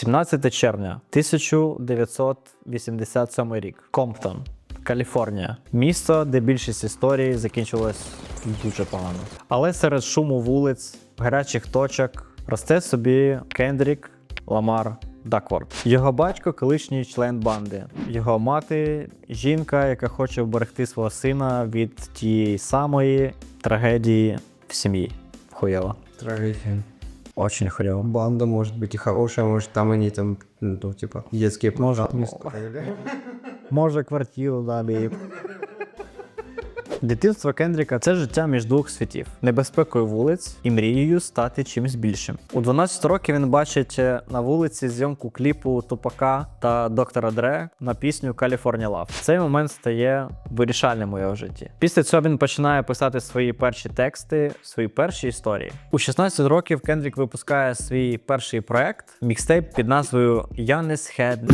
17 червня 1987 рік. Комптон, Каліфорнія. Місто, де більшість історій закінчилось дуже погано. Але серед шуму вулиць, гарячих точок росте собі Кендрік Ламар Дакворд. Його батько колишній член банди. Його мати жінка, яка хоче вберегти свого сина від тієї самої трагедії в сім'ї. Хуєво. Трагедия. Очень хуєво. Банда может быть и хорошая, может там они там, ну, типа, детские Может. площадки ставили. Може, квартиру далі. Дитинство Кендріка це життя між двох світів, небезпекою вулиць і мрією стати чимось більшим. У 12 років він бачить е, на вулиці зйомку кліпу Тупака та доктора Дре на пісню California Love. Цей момент стає вирішальним у його житті. Після цього він починає писати свої перші тексти, свої перші історії. У 16 років Кендрік випускає свій перший проект мікстейп під назвою Head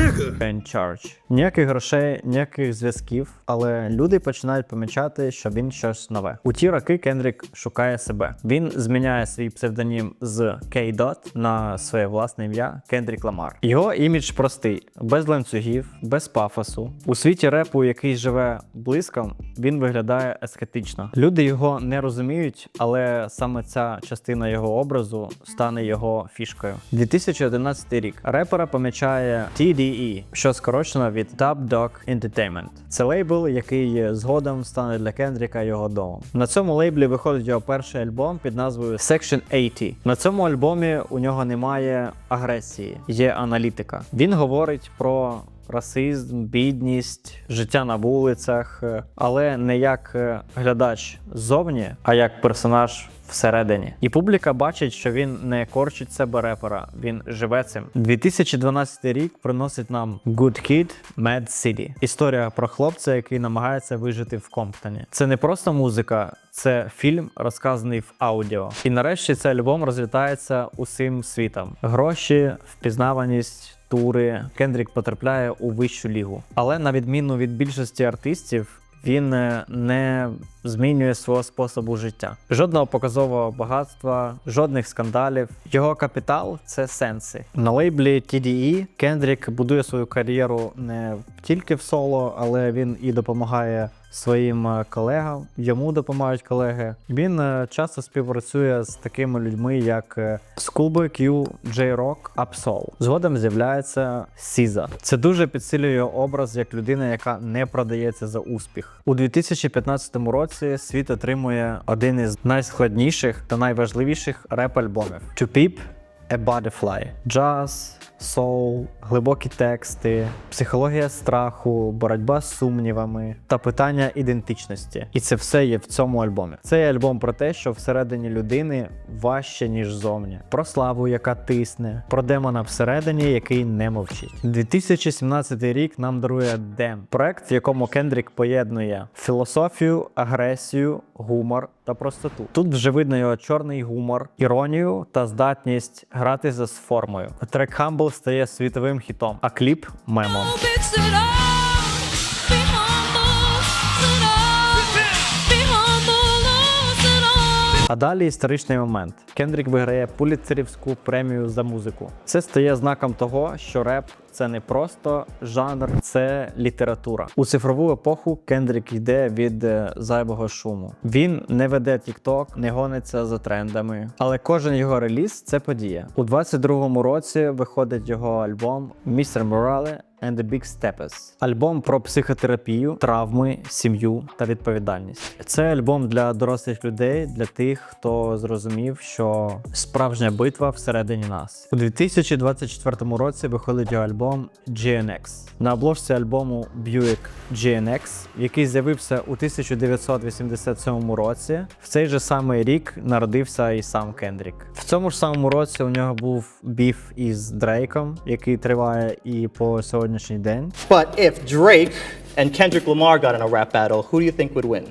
Charge. Ніяких грошей, ніяких зв'язків, але люди починають помічати, що він щось нове. У ті роки Кендрік шукає себе. Він зміняє свій псевдонім з K. Dot на своє власне ім'я Кендрік Ламар. Його імідж простий, без ланцюгів, без пафосу. У світі репу, який живе близько, він виглядає ескетично. Люди його не розуміють, але саме ця частина його образу стане його фішкою. 2011 рік репера помічає TDE, що скорочено від Dub Dog Entertainment. Це лейбл, який згодом стане для Кендріка його домом. На цьому лейблі виходить його перший альбом під назвою Section 80. На цьому альбомі у нього немає агресії, є аналітика. Він говорить про расизм, бідність, життя на вулицях, е, але не як е, глядач ззовні, а як персонаж. Всередині, і публіка бачить, що він не корчить себе репера, він живе цим. 2012 рік приносить нам Good Kid, Mad City. Історія про хлопця, який намагається вижити в Комптоні. Це не просто музика, це фільм, розказаний в аудіо. І нарешті цей альбом розлітається усім світом. Гроші, впізнаваність. Тури. Кендрік потрапляє у вищу лігу, але на відміну від більшості артистів, він е, не змінює свого способу життя. Жодного показового багатства, жодних скандалів. Його капітал це сенси. На лейблі TDE Кендрік будує свою кар'єру не тільки в соло, але він і допомагає своїм е, колегам. Йому допомагають колеги. Він е, часто співпрацює з такими людьми, як е, Schoolboy Q, J-Rock, Absol. Згодом з'являється Сіза. Це дуже підсилює образ як людина, яка не продається за успіх. У 2015 році світ отримує один із найскладніших та найважливіших реп-альбомів. Peep a Butterfly. Джаз, соул, глибокі тексти, психологія страху, боротьба з сумнівами та питання ідентичності. І це все є в цьому альбомі. Цей альбом про те, що всередині людини важче, ніж зовні, про славу, яка тисне, про демона всередині, який не мовчить. 2017 рік нам дарує Дем, проект, в якому Кендрік поєднує філософію, агресію, гумор та простоту. Тут вже видно його чорний гумор, іронію та здатність гратися з формою. Трек Humble стає світовим хітом, а кліп мемом. А далі історичний момент. Кендрік виграє Пулітцерівську премію за музику. Це стає знаком того, що реп це не просто жанр, це література. У цифрову епоху Кендрік йде від е, зайвого шуму. Він не веде TikTok, не гониться за трендами, але кожен його реліз це подія. У 22-му році виходить його альбом Містер Морале and the Big Steppers. Альбом про психотерапію, травми, сім'ю та відповідальність. Це альбом для дорослих людей, для тих, хто зрозумів, що справжня битва всередині нас. У 2024 році виходить його альбом GNX. На обложці альбому Buick GNX, який з'явився у 1987 році. В цей же самий рік народився і сам Кендрік. В цьому ж самому році у нього був біф із Дрейком, який триває і по сьогоднішній день. But if Drake and Kendrick Lamar got in a rap battle, who do you think would win?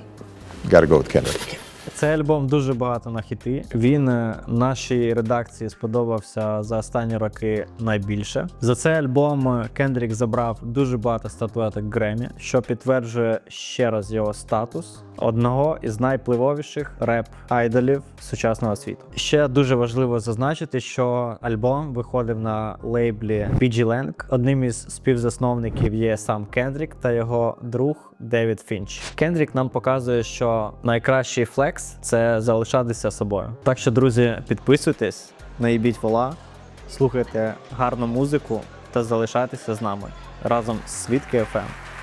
Gotta go with Kendrick. Цей альбом дуже багато на хіти. Він е, нашій редакції сподобався за останні роки найбільше. За цей альбом Кендрік забрав дуже багато статуеток Гремі, що підтверджує ще раз його статус. Одного із найпливовіших реп-айдолів сучасного світу. Ще дуже важливо зазначити, що альбом виходив на лейблі PG Lang. Одним із співзасновників є сам Кендрік та його друг Девід Фінч. Кендрік нам показує, що найкращий флекс це залишатися собою. Так що, друзі, підписуйтесь, наїбіть вола, слухайте гарну музику та залишайтеся з нами разом з Свідки FM.